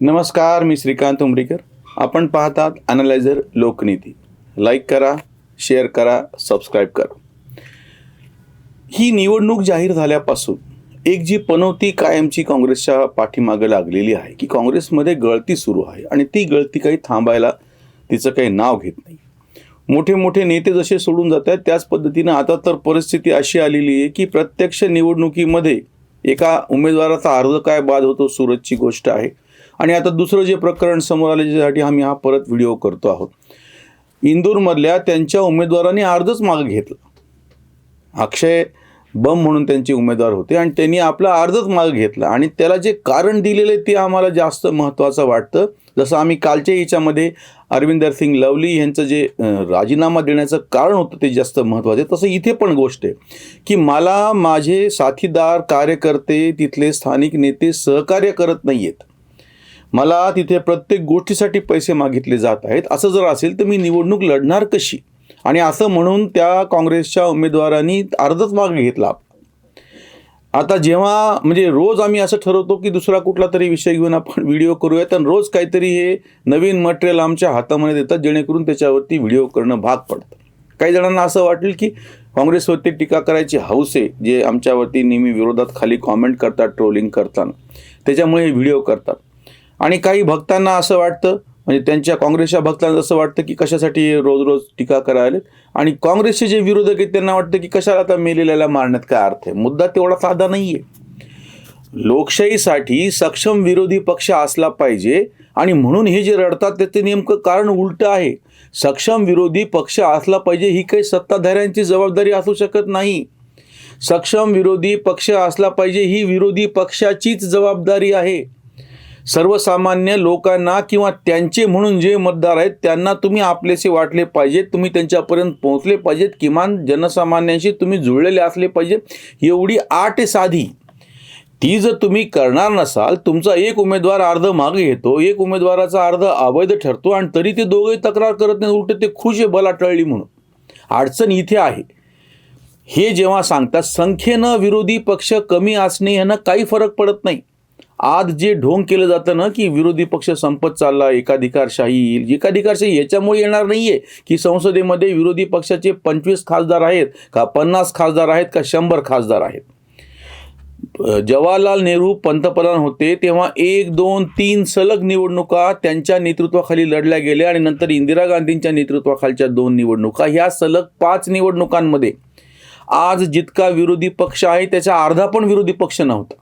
नमस्कार मी श्रीकांत उमरीकर. आपण पाहतात अनालायझर लोकनीती. लाईक करा शेअर करा सबस्क्राईब करा. ही निवडणूक जाहीर झाल्यापासून एक जी पनवती कायमची काँग्रेसच्या पाठीमागे लागलेली आहे की काँग्रेसमध्ये गळती सुरू आहे आणि ती गळती काही थांबायला तिचं काही नाव घेत नाही. मोठे मोठे नेते जसे सोडून जात आहेत त्याच पद्धतीनं आता तर परिस्थिती अशी आलेली आहे की प्रत्यक्ष निवडणुकीमध्ये एका उमेदवाराचा अर्ज काय बाद होतो सूरजची गोष्ट आहे. आणि आता दुसरं जे प्रकरण समोर आलं ज्यासाठी आम्ही हा परत व्हिडिओ करतो आहोत. इंदूरमधल्या त्यांच्या उमेदवारांनी अर्जच मागं घेतला. अक्षय बम म्हणून त्यांचे उमेदवार होते आणि त्यांनी आपला अर्जच मागे घेतला. आणि त्याला जे कारण दिलेलं आहे ते आम्हाला जास्त महत्त्वाचं वाटतं. जसं आम्ही कालच्या याच्यामध्ये अरविंदर सिंग लवली यांचं जे राजीनामा देण्याचं कारण होतं ते जास्त महत्त्वाचं आहे. तसं इथे पण गोष्ट आहे की मला माझे साथीदार कार्यकर्ते तिथले स्थानिक नेते सहकार्य करत नाही आहेत मला तिथे प्रत्येक गोष्टीसाठी पैसे मागितले जात आहेत. असं जर असेल तर मी निवडणूक लढणार कशी? आणि असं म्हणून त्या काँग्रेसच्या उमेदवारांनी अर्धच मागे घेतला. आता जेव्हा म्हणजे रोज आम्ही असं ठरवतो की दुसरा कुठला तरी विषय घेऊन आपण व्हिडिओ करूयात आणि रोज काहीतरी हे नवीन मटेरियल आमच्या हातामध्ये देतात जेणेकरून त्याच्यावरती व्हिडिओ करणं भाग पडतं. काही जणांना असं वाटेल की काँग्रेसवरती टीका करायची हौस आहे जे आमच्यावरती नेहमी विरोधात खाली कॉमेंट करतात ट्रोलिंग करताना. त्याच्यामुळे हे व्हिडिओ करतात. आणि काही भक्तांना असं वाटतं म्हणजे त्यांच्या काँग्रेसच्या भक्तांना असं वाटतं की कशासाठी रोज रोज टीका करायला आणि काँग्रेसचे जे विरोधक आहेत त्यांना वाटतं की कशाला आता मेलेल्याला मारण्यात काय अर्थ आहे? मुद्दा तेवढा साधा नाही आहे लोकशाहीसाठी सक्षम विरोधी पक्ष असला पाहिजे आणि म्हणून हे जे रडतात त्याचं नेमकं कारण उलटं आहे. सक्षम विरोधी पक्ष असला पाहिजे ही काही सत्ताधाऱ्यांची जबाबदारी असू शकत नाही. सक्षम विरोधी पक्ष असला पाहिजे ही विरोधी पक्षाचीच जबाबदारी आहे. सर्वसामान्य लोकांना किंवा त्यांचे म्हणून जे मतदार आहेत त्यांना तुम्ही आपलेसे वाटले पाहिजेत तुम्ही त्यांच्यापर्यंत पोहोचले पाहिजेत किमान जनसामान्यांशी तुम्ही जुळलेले असले पाहिजे एवढी आठ साधी ती जर तुम्ही करणार नसाल तुमचा एक उमेदवार अर्ध मागे घेतो एक उमेदवाराचा अर्ध अवैध ठरतो आणि तरी ते दोघे तक्रार करत नाही उलट ते खुश आहे बला टळली म्हणून. अडचण इथे आहे. हे जेव्हा सांगतात संख्येनं विरोधी पक्ष कमी असणे ह्यानं काही फरक पडत नाही. आज जे ढोंग केलं जातं ना की विरोधी पक्ष संपत चालला एकाधिकारशाही येईल. एकाधिकारशाही याच्यामुळे येणार नाहीये की संसदेमध्ये विरोधी पक्षाचे पंचवीस खासदार आहेत का पन्नास खासदार आहेत का शंभर खासदार आहेत? जवाहरलाल नेहरू पंतप्रधान होते तेव्हा एक दोन तीन सलग निवडणुका त्यांच्या नेतृत्वाखाली लढल्या गेल्या आणि नंतर इंदिरा गांधींच्या नेतृत्वाखालच्या दोन निवडणुका. ह्या सलग पाच निवडणुकांमध्ये आज जितका विरोधी पक्ष आहे त्याचा अर्धा पण विरोधी पक्ष नव्हता.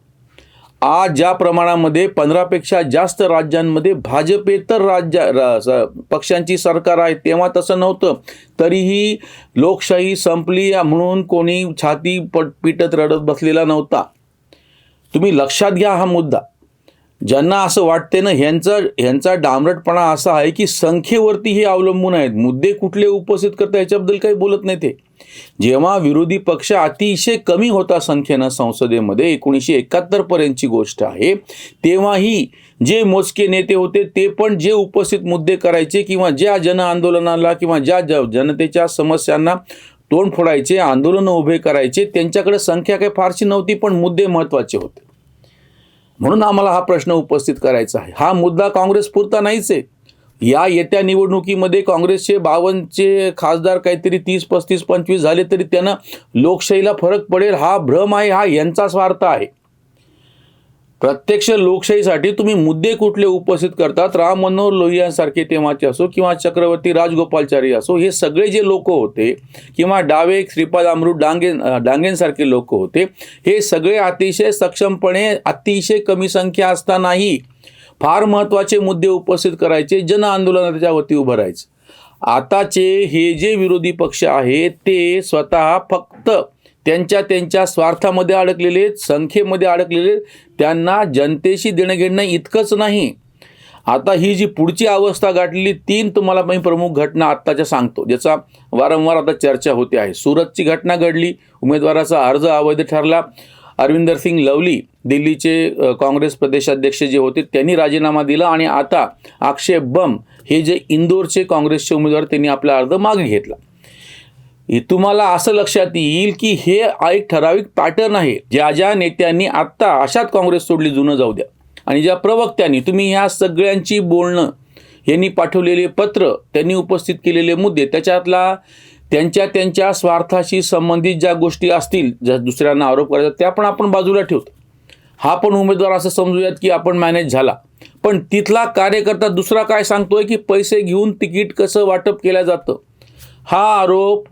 आज ज्या प्रमाणामध्ये पंधरापेक्षा जास्त राज्यांमध्ये भाजपेतर राज्य स- पक्षांची सरकार आहे तेव्हा तसं नव्हतं. तरीही लोकशाही संपली म्हणून कोणी छाती पट पिटत रडत बसलेला नव्हता. तुम्ही लक्षात घ्या हा मुद्दा. ज्यांना असं वाटते ना ह्यांचा ह्यांचा डांबरटपणा असा आहे की संख्येवरती हे अवलंबून आहेत. मुद्दे कुठले उपस्थित करतात याच्याबद्दल काही बोलत नाही ते. जेव्हा विरोधी पक्ष अतिशय कमी होता संख्येनं संसदेमध्ये एकोणीसशे एकाहत्तर पर्यंतची गोष्ट आहे तेव्हाही जे मोजके नेते होते ते पण जे उपस्थित मुद्दे करायचे किंवा ज्या जन आंदोलनाला किंवा ज्या जनतेच्या समस्यांना तोंड फोडायचे आंदोलनं उभे करायचे त्यांच्याकडे संख्या काही फारशी नव्हती पण मुद्दे महत्त्वाचे होते. म्हणून आम्हाला हा प्रश्न उपस्थित करायचा आहे. हा मुद्दा काँग्रेस पुरता नाहीच आहे. या येत्या निवडणुकीमध्ये काँग्रेसचे बावनचे खासदार काहीतरी तीस पस्तीस पंचवीस झाले तरी त्यांना लोकशाहीला फरक पडेल हा भ्रम आहे हा यांचा स्वार्थ आहे. प्रत्यक्ष लोकशाहीसाठी तुम्ही मुद्दे कुठले उपस्थित करतात? राम मनोहर लोहियांसारखे तेव्हाचे असो किंवा चक्रवर्ती राजगोपालचारी असो हे सगळे जे लोक होते किंवा डावे श्रीपाद अमृत डांगे डांगेंसारखे लोक होते हे सगळे अतिशय सक्षमपणे अतिशय कमी संख्या असतानाही फार महत्त्वाचे मुद्दे उपस्थित करायचे जन आंदोलनाच्या त्याच्यावरती उभं राहायचं. आताचे हे जे विरोधी पक्ष आहेत ते स्वतः फक्त त्यांच्या त्यांच्या स्वार्थामध्ये अडकलेले संख्येमध्ये अडकलेले त्यांना जनतेशी देणं घेणं इतकंच नाही. आता ही जी पुढची अवस्था गाठलेली तीन तुम्हाला मी प्रमुख घटना आत्ताच्या सांगतो ज्याचा वारंवार आता चर्चा होते आहे. सुरतची घटना घडली उमेदवाराचा अर्ज अवैध ठरला. अरविंदर सिंग लवली दिल्लीचे काँग्रेस प्रदेशाध्यक्ष जे होते त्यांनी राजीनामा दिला आणि आता अक्षय बम हे जे इंदोरचे काँग्रेसचे उमेदवार त्यांनी आपला अर्ज मागे घेतला. तुम्हाला असं लक्षात येईल की हे एक ठराविक पॅटर्न आहे. ज्या ज्या नेत्यांनी आत्ता अशात काँग्रेस सोडली जुनं जाऊ द्या. आणि ज्या प्रवक्त्यांनी तुम्ही ह्या सगळ्यांची बोलणं यांनी पाठवलेले पत्र त्यांनी उपस्थित केलेले मुद्दे त्याच्यातला त्यांच्या त्यांच्या स्वार्थाशी संबंधित ज्या गोष्टी असतील ज्या दुसऱ्यांना आरोप करायचा त्या पण आपण बाजूला ठेवतो. हा पण उमेदवार असं समजूयात की आपण मॅनेज झाला. पण तिथला कार्यकर्ता दुसरा काय सांगतोय की पैसे घेऊन तिकीट कसं वाटप केलं जातं? हा आरोप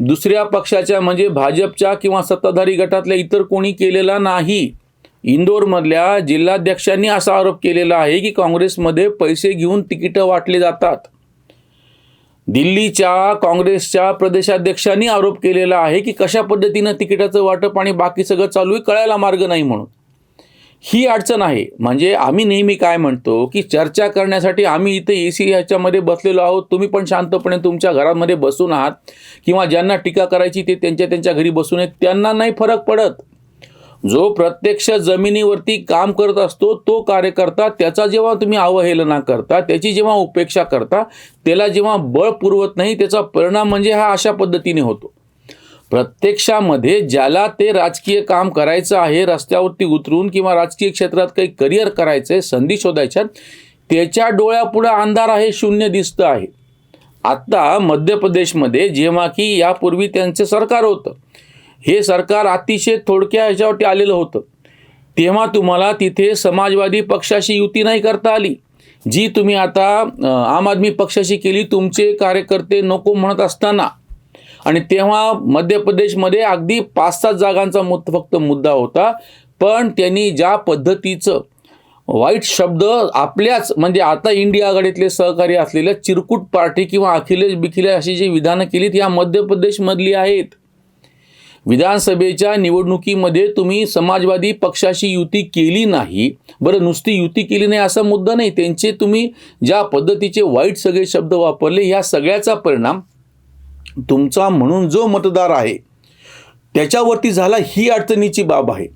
दुसऱ्या पक्षाच्या म्हणजे भाजपच्या किंवा सत्ताधारी गटातल्या इतर कोणी केलेला नाही. इंदोरमधल्या जिल्हाध्यक्षांनी असा आरोप केलेला आहे की काँग्रेसमध्ये पैसे घेऊन तिकीटं वाटले जातात. दिल्लीच्या काँग्रेसच्या प्रदेशाध्यक्षांनी आरोप केलेला आहे की कशा पद्धतीनं तिकिटाचं वाटप आणि बाकी सगळं चालू आहे कळायला मार्ग नाही म्हणून. ही अडचण आहे. म्हणजे आम्ही नेहमी काय म्हणतो की चर्चा करण्यासाठी आम्ही इथे ए सी ह्याच्यामध्ये बसलेलो आहोत. तुम्ही पण शांतपणे तुमच्या घरामध्ये बसून आहात किंवा ज्यांना टीका करायची ते त्यांच्या त्यांच्या घरी बसून आहेत त्यांना नाही फरक पडत. जो प्रत्यक्ष जमिनीवरती काम करत असतो तो कार्यकर्ता त्याचा जेव्हा तुम्ही अवहेलना करता त्याची जेव्हा उपेक्षा करता त्याला जेव्हा बळ पुरवत नाही त्याचा परिणाम म्हणजे हा अशा पद्धतीने होतो. प्रत्यक्षामध्ये ज्याला ते राजकीय काम करायचं आहे रस्त्यावरती उतरून किंवा राजकीय क्षेत्रात काही करिअर करायचं आहे संधी शोधायच्या त्याच्या डोळ्यापुढं अंधार आहे शून्य दिसतं आहे. आत्ता मध्य प्रदेशमध्ये जेव्हा की यापूर्वी त्यांचं सरकार होतं हे सरकार अतिशय थोडक्या ह्याच्यावरती आलेलं होतं. तेव्हा तुम्हाला तिथे समाजवादी पक्षाशी युती नाही करता आली. जी तुम्ही आता आम आदमी पक्षाशी केली तुमचे कार्यकर्ते नको म्हणत असताना. आणि तेव्हा मध्य प्रदेशमध्ये अगदी पाच सात जागांचा मुद्द फक्त मुद्दा होता. पण त्यांनी ज्या पद्धतीचं वाईट शब्द आपल्याच म्हणजे आता इंडिया आघाडीतले सहकारी असलेल्या चिरकुट पार्टी किंवा अखिलेश बिखिलेश अशी जी विधानं केलीत या मध्य प्रदेशमधली आहेत. विधानसभेच्या निवडणुकीमध्ये तुम्ही समाजवादी पक्षाशी युती केली नाही. बरं नुसती युती केली नाही असा मुद्दा नाही. त्यांचे तुम्ही ज्या पद्धतीचे वाईट सगळे शब्द वापरले ह्या सगळ्याचा परिणाम तुमचा म्हणून जो मतदार आहे त्याच्यावरती झाला ही अडचणीची बाब आहे.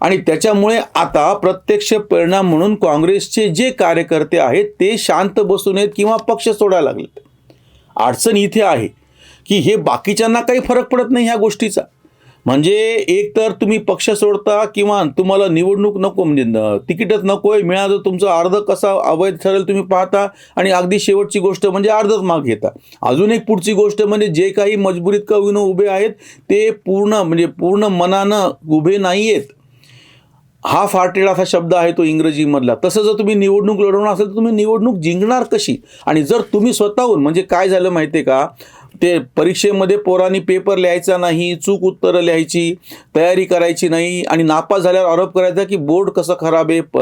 आणि त्याच्यामुळे आता प्रत्यक्ष परिणाम म्हणून काँग्रेसचे जे कार्यकर्ते आहेत ते शांत बसून आहेत किंवा पक्ष सोडायला लागलेत. अडचण इथे आहे की हे बाकीच्यांना काही फरक पडत नाही ह्या गोष्टीचा. म्हणजे एक तर तुम्ही पक्ष सोडता किंवा तुम्हाला निवडणूक नको म्हणजे तिकीटच नको आहे मिळालं तुमचं अर्ध कसा अवैध ठरेल तुम्ही पाहता आणि अगदी शेवटची गोष्ट म्हणजे अर्धच माग घेता. अजून एक पुढची गोष्ट म्हणजे जे काही मजबुरीत का विनो उभे आहेत ते पूर्ण म्हणजे पूर्ण मनानं उभे नाही आहेत हा फाटेड असा शब्द आहे तो इंग्रजीमधला. तसं जर तुम्ही निवडणूक लढवणार असेल तर तुम्ही निवडणूक जिंकणार कशी? आणि जर तुम्ही स्वतःहून म्हणजे काय झालं माहिती आहे का? ते परीक्षेमध्ये पोरांनी पेपर लिहायचा नाही चूक उत्तरं लिहायची तयारी करायची नाही आणि नापास झाल्यावर आरोप करायचा की बोर्ड कसं खराब आहे प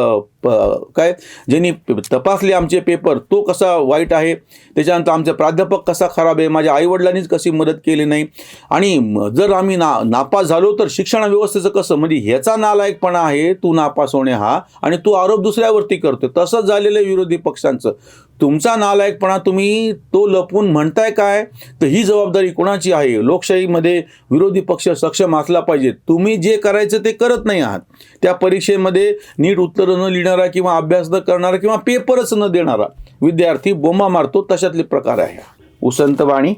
काय ज्यांनी तपासले आमचे पेपर तो कसा वाईट आहे? त्याच्यानंतर आमचा प्राध्यापक कसा खराब आहे? माझ्या आईवडिलांनीच कशी मदत केली नाही? आणि जर आम्ही ना नापास झालो तर शिक्षण व्यवस्थेचं कसं? म्हणजे ह्याचा नालायकपणा आहे तू नापास होणे हा आणि तू आरोप दुसऱ्यावरती करतो तसंच झालेलं आहे विरोधी पक्षांचं. तुमचा नालायकपणा तुम्ही तो लपवून म्हणताय काय? तर ही जबाबदारी कोणाची आहे? लोकशाहीमध्ये विरोधी पक्ष सक्षम असला पाहिजे. तुम्ही जे करायचं ते करत नाही आहात. त्या परीक्षेमध्ये नीट उत्तरं न लिहिणं लिहिणारा किंवा अभ्यास न करणारा किंवा पेपरच न देणारा विद्यार्थी बोमा मारतो तशातले प्रकार आहे. उसंत वाणी.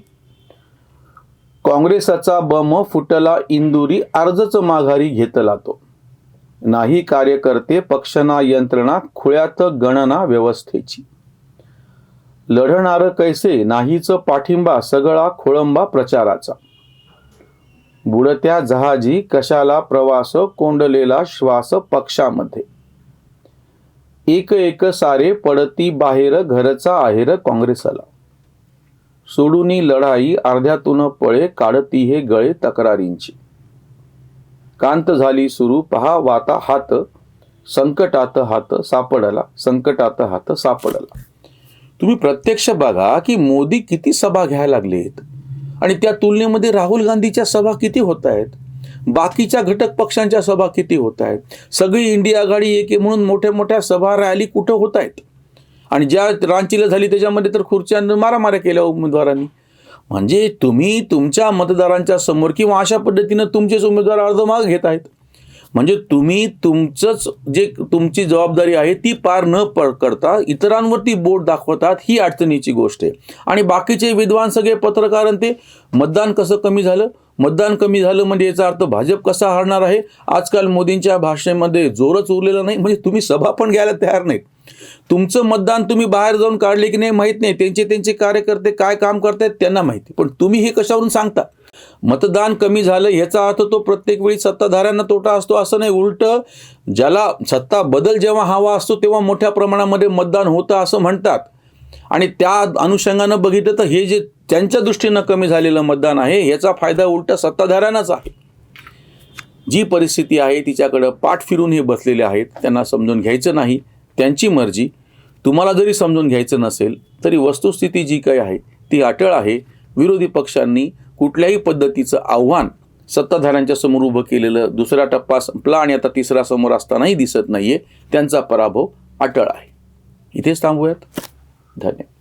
काँग्रेसाचा बम फुटला इंदुरी अर्जच माघारी घेतला तो. नाही कार्यकर्ते पक्षना यंत्रणा खुळ्यात गणना व्यवस्थेची. लढणार कैसे नाहीच पाठिंबा सगळा खोळंबा प्रचाराचा. बुडत्या जहाजी कशाला प्रवास कोंडलेला श्वास पक्षामध्ये. एक एक सारे पडती बाहेर घरचा आहेर काँग्रेसला. सोडूनी लढाई अर्ध्यातून पळे काढती हे गळे तक्रारींची. कांत झाली सुरू पहा वाता हात संकटात हात सापडला संकटात हात सापडला. तुम्ही प्रत्यक्ष बघा की मोदी किती सभा घ्यायला लागलेत. आणि त्या तुलनेमध्ये राहुल गांधीच्या सभा किती होत आहेत बाकीच्या घटक पक्षांच्या सभा किती होत आहेत? सगळी इंडिया आघाडी एक आहे म्हणून मोठ्या मोठ्या सभा रॅली कुठं होत आहेत? आणि ज्या रांचीला झाली त्याच्यामध्ये तर खुर्च्यांना मारामाऱ्या केल्या उमेदवारांनी. म्हणजे तुम्ही तुमच्या मतदारांच्या समोर किंवा अशा पद्धतीनं तुमचेच उमेदवार अर्धमाग घेत आहेत. म्हणजे तुम्ही तुमचंच जे तुमची जबाबदारी आहे ती पार न प करता इतरांवरती बोट दाखवतात ही अडचणीची गोष्ट आहे. आणि बाकीचे विद्वान सगळे पत्रकार ते मतदान कसं कमी झालं? मतदान कमी झालं म्हणजे याचा अर्थ भाजप कसा हारणार आहे? आजकाल मोदींच्या भाषेमध्ये जोरच उरलेलं नाही म्हणजे तुम्ही सभा पण घ्यायला तयार नाहीत. तुमचं मतदान तुम्ही बाहेर जाऊन काढले की नाही माहीत नाही त्यांचे त्यांचे कार्यकर्ते काय काम करतायत त्यांना माहिती. पण तुम्ही हे कशावरून सांगता? मतदान कमी झालं याचा अर्थ तो प्रत्येक वेळी सत्ताधाऱ्यांना तोटा असतो असं नाही उलट ज्याला सत्ता बदल जेव्हा हवा असतो तेव्हा मोठ्या प्रमाणामध्ये मतदान होतं असं म्हणतात. आणि त्या अनुषंगानं बघितलं तर हे जे त्यांच्या दृष्टीनं कमी झालेलं मतदान आहे याचा फायदा उलट सत्ताधाऱ्यांनाच आहे. जी परिस्थिती आहे तिच्याकडं पाठ फिरून हे बसलेले आहेत त्यांना समजून घ्यायचं नाही त्यांची मर्जी. तुम्हाला जरी समजून घ्यायचं नसेल तरी वस्तुस्थिती जी काही आहे ती अटळ आहे. विरोधी पक्षांनी कुठल्याही पद्धतीचं आव्हान सत्ताधाऱ्यांच्या समोर उभं केलेलं दुसरा टप्पा संपला आणि आता तिसरा समोर असतानाही दिसत नाहीये त्यांचा पराभव अटळ आहे. इथेच थांबूयात. धन्यवाद.